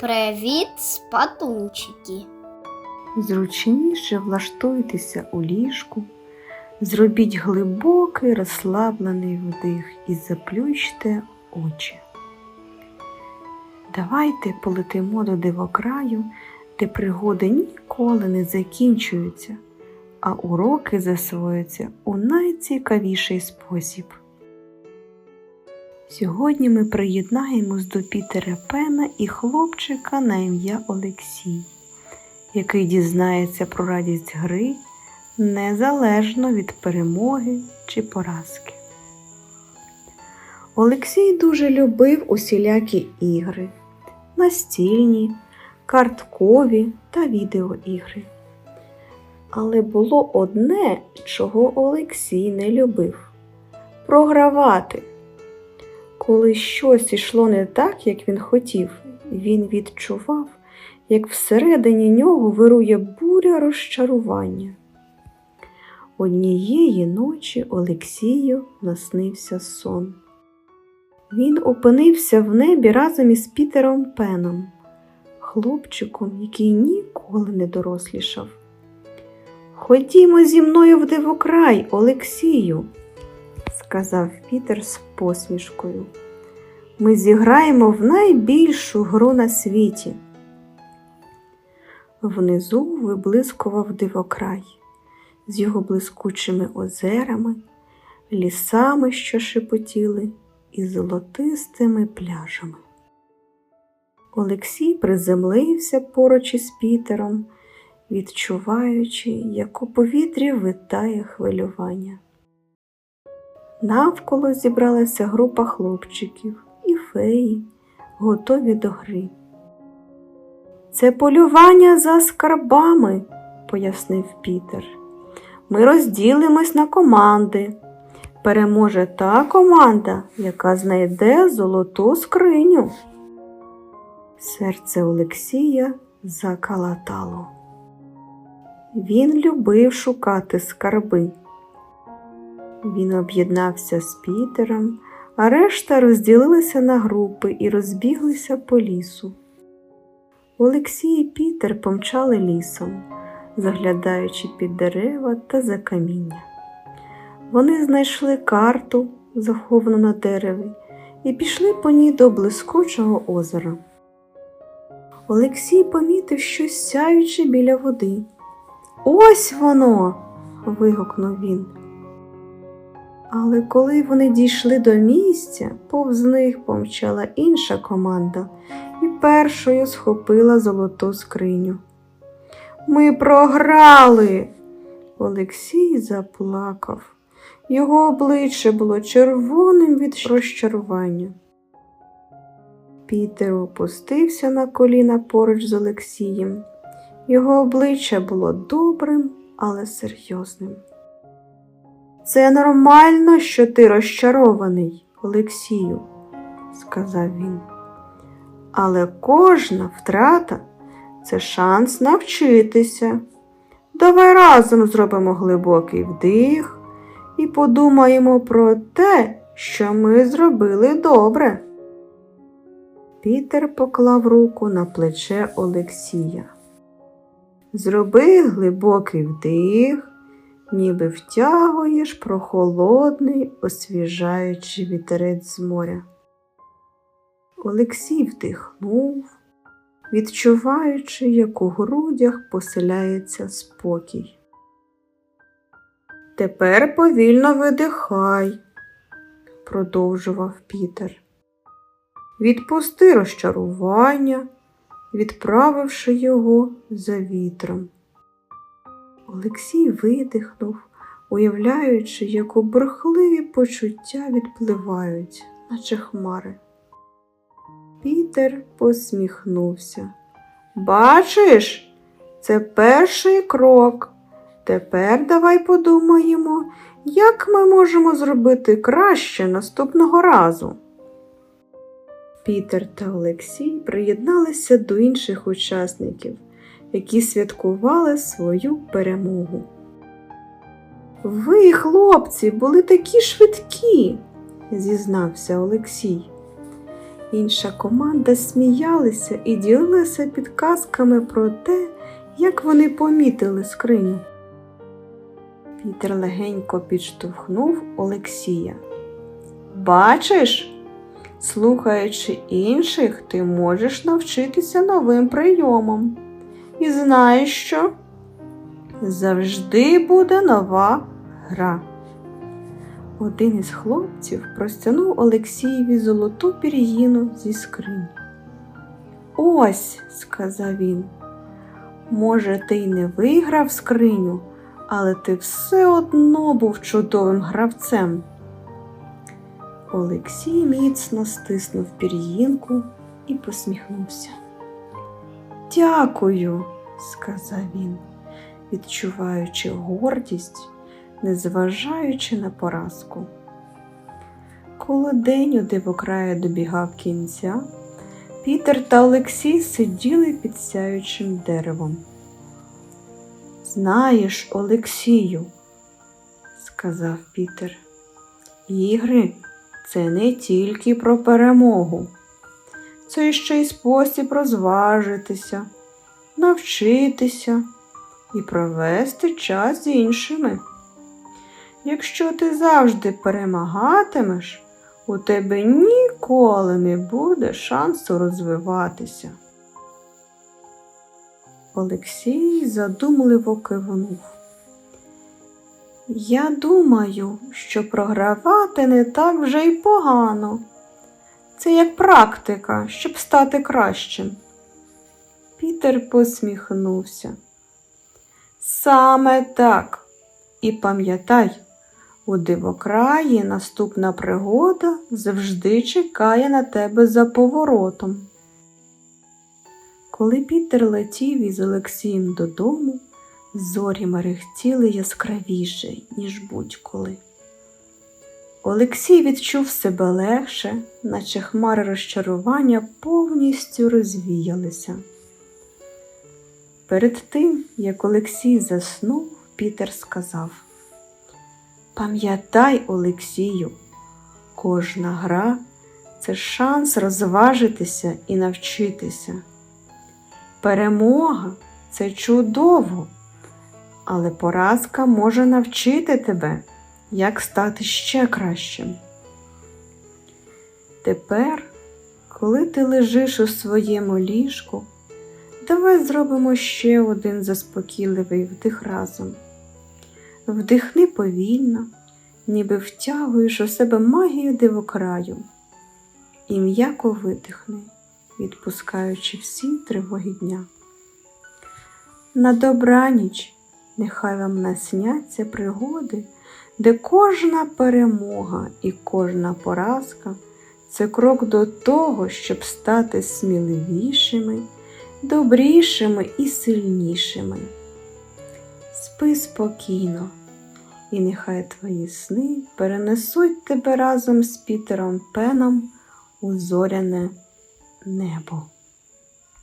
Привіт, спатунчики. Зручніше влаштуйтеся у ліжку, зробіть глибокий розслаблений вдих і заплющте очі. Давайте полетимо до дивокраю, де пригоди ніколи не закінчуються, а уроки засвоюються у найцікавіший спосіб. Сьогодні ми приєднаємось до Пітера Пена і хлопчика на ім'я Олексій який дізнається про радість гри незалежно від перемоги чи поразки. Олексій дуже любив усілякі ігри, настільні, карткові та відеоігри. Але було одне, чого Олексій не любив програвати. Коли щось ішло не так, як він хотів, він відчував, як всередині нього вирує буря розчарування. Однієї ночі Олексію наснився сон. Він опинився в небі разом із Пітером Пеном, хлопчиком, який ніколи не дорослішав. Ходімо зі мною в дивокрай, Олексію, сказав Пітер з посмішкою. Ми зіграємо в найбільшу гру на світі. Внизу виблискував дивокрай з його блискучими озерами, лісами, що шепотіли, і золотистими пляжами. Олексій приземлився поруч із Пітером, відчуваючи, як у повітрі витає хвилювання. Навколо зібралася група хлопчиків і феї, готові до гри. Це полювання за скарбами, пояснив Пітер. Ми розділимось на команди. Переможе та команда, яка знайде золоту скриню. Серце Олексія закалатало. Він любив шукати скарби. Він об'єднався з Пітером, а решта розділилися на групи і розбіглися по лісу. Олексій і Пітер помчали лісом, заглядаючи під дерева та за каміння. Вони знайшли карту, заховану на дереві, і пішли по ній до блискучого озера. Олексій помітив щось сяюче біля води. Ось воно. вигукнув він. Але коли вони дійшли до місця, повз них помчала інша команда і першою схопила золоту скриню. Ми програли. Олексій заплакав. Його обличчя було червоним від розчарування. Пітер опустився на коліна поруч з Олексієм. Його обличчя було добрим, але серйозним. Це нормально, що ти розчарований, Олексію, сказав він. Але кожна втрата це шанс навчитися. Давай разом зробимо глибокий вдих і подумаємо про те, що ми зробили добре. Пітер поклав руку на плече Олексія. Зроби глибокий вдих, ніби втягуєш прохолодний, освіжаючий вітерець з моря. Олексій вдихнув, відчуваючи, як у грудях поселяється спокій. Тепер повільно видихай, продовжував Пітер. Відпусти розчарування, відправивши його за вітром. Олексій видихнув, уявляючи, як у почуття відпливають, наче хмари. Пітер посміхнувся. Бачиш, це перший крок. Тепер давай подумаємо, як ми можемо зробити краще наступного разу. Пітер та Олексій приєдналися до інших учасників, які святкували свою перемогу. Ви, хлопці, були такі швидкі, зізнався Олексій. Інша команда сміялися і ділилися підказками про те, як вони помітили скриню. Пітер легенько підштовхнув Олексія. Бачиш, слухаючи інших, ти можеш навчитися новим прийомам. І знаєш що? Завжди буде нова гра. Один із хлопців простягнув Олексієві золоту пір'їну зі скрині. Ось, сказав він, може, ти й не виграв скриню, але ти все одно був чудовим гравцем. Олексій міцно стиснув пір'їнку і посміхнувся. Дякую, сказав він, відчуваючи гордість, незважаючи на поразку. Коли день у дивокрая добігав кінця, Пітер та Олексій сиділи під сяючим деревом. Знаєш, Олексію, сказав Пітер, ігри це не тільки про перемогу, це ще й спосіб розважитися, навчитися і провести час з іншими. Якщо ти завжди перемагатимеш, у тебе ніколи не буде шансу розвиватися. Олексій задумливо кивнув. Я думаю, що програвати не так вже й погано. Це як практика, щоб стати кращим. Пітер посміхнувся. Саме так. І пам'ятай, у дивокраї наступна пригода завжди чекає на тебе за поворотом. Коли Пітер летів із Олексієм додому, зорі мерехтіли яскравіше, ніж будь-коли. Олексій відчув себе легше, наче хмари розчарування повністю розвіялися. Перед тим, як Олексій заснув, Пітер сказав Пам'ятай, Олексію, кожна гра це шанс розважитися і навчитися. Перемога це чудово, але поразка може навчити тебе, як стати ще кращим. Тепер, коли ти лежиш у своєму ліжку, давай зробимо ще один заспокійливий вдих разом. Вдихни повільно, ніби втягуєш у себе магію дивокраю, і м'яко видихни, відпускаючи всі тривоги дня. На добраніч нехай вам насняться пригоди, де кожна перемога і кожна поразка це крок до того, щоб стати сміливішими, добрішими і сильнішими. Спи спокійно, і нехай твої сни перенесуть тебе разом з Пітером Пеном у зоряне небо.